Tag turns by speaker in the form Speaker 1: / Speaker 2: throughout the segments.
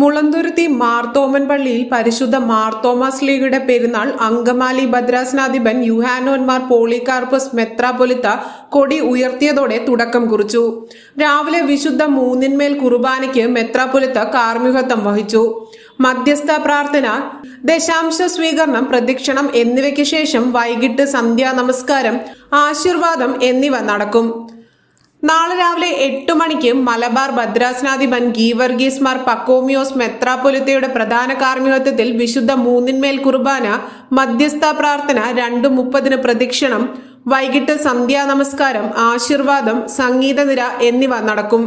Speaker 1: മുളന്തുരുത്തി മാർത്തോമൻ പള്ളിയിൽ പരിശുദ്ധ മാർത്തോമാസ് ലീഗയുടെ പെരുന്നാൾ അങ്കമാലി ഭദ്രാസനാധിപൻ യുഹാനോന്മാർ പോളികാർപ്പസ് മെത്രാപൊലിത്ത കൊടി ഉയർത്തിയതോടെ തുടക്കം കുറിച്ചു. രാവിലെ വിശുദ്ധ മൂന്നിന്മേൽ കുർബാനയ്ക്ക് മെത്രാപൊലിത്ത കാർമ്മികത്വം വഹിച്ചു. മധ്യസ്ഥ പ്രാർത്ഥന ദശാംശ സ്വീകരണം പ്രദക്ഷിണം എന്നിവയ്ക്ക് ശേഷം വൈകിട്ട് സന്ധ്യാ നമസ്കാരം ആശീർവാദം എന്നിവ നടക്കും. നാളെ രാവിലെ എട്ട് മണിക്ക് മലബാർ ഭദ്രാസനാധിപൻ ഗീവർഗീസ് മാർ പക്കോമിയോസ് മെത്രാപൊലിത്തയുടെ പ്രധാന കാർമ്മികത്വത്തിൽ വിശുദ്ധ മൂന്നിന്മേൽ കുർബാന മധ്യസ്ഥ പ്രാർത്ഥന രണ്ട് മുപ്പതിന് പ്രദക്ഷിണം വൈകിട്ട് സന്ധ്യാ നമസ്കാരം ആശീർവാദം സംഗീതനിര എന്നിവ നടക്കും.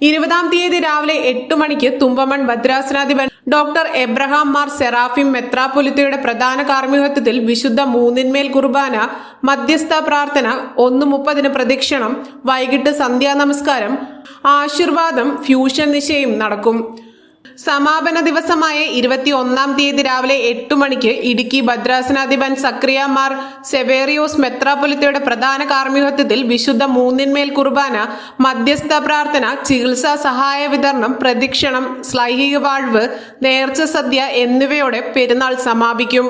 Speaker 1: ഇരുപതാം തീയതി രാവിലെ എട്ട് മണിക്ക് തുമ്പമൺ ഭദ്രാസനാധിപൻ ഡോക്ടർ എബ്രഹാം മാർ സെറാഫിം മെത്രാപൊലിത്തയുടെ പ്രധാന കാർമ്മികത്വത്തിൽ വിശുദ്ധ മൂന്നിന്മേൽ കുർബാന മധ്യസ്ഥ പ്രാർത്ഥന ഒന്ന് മുപ്പതിന് പ്രദക്ഷിണം വൈകിട്ട് സന്ധ്യാ നമസ്കാരം ആശീർവാദം ഫ്യൂഷൻ നിശയും നടക്കും. സമാപന ദിവസമായ ഇരുപത്തി ഒന്നാം തീയതി രാവിലെ എട്ട് മണിക്ക് ഇടുക്കി ഭദ്രാസനാധിപൻ സക്രിയ മാർ സെവേറിയോസ് മെത്രാപൊലിത്തയുടെ പ്രധാന കാർമ്മികത്വത്തിൽ വിശുദ്ധ മൂന്നിന്മേൽ കുർബാന മധ്യസ്ഥ പ്രാർത്ഥന ചികിത്സാ സഹായ വിതരണം പ്രദക്ഷിണം ശ്ലൈഹിക വാഴ്വ് നേർച്ച സദ്യ എന്നിവയോടെ പെരുന്നാൾ സമാപിക്കും.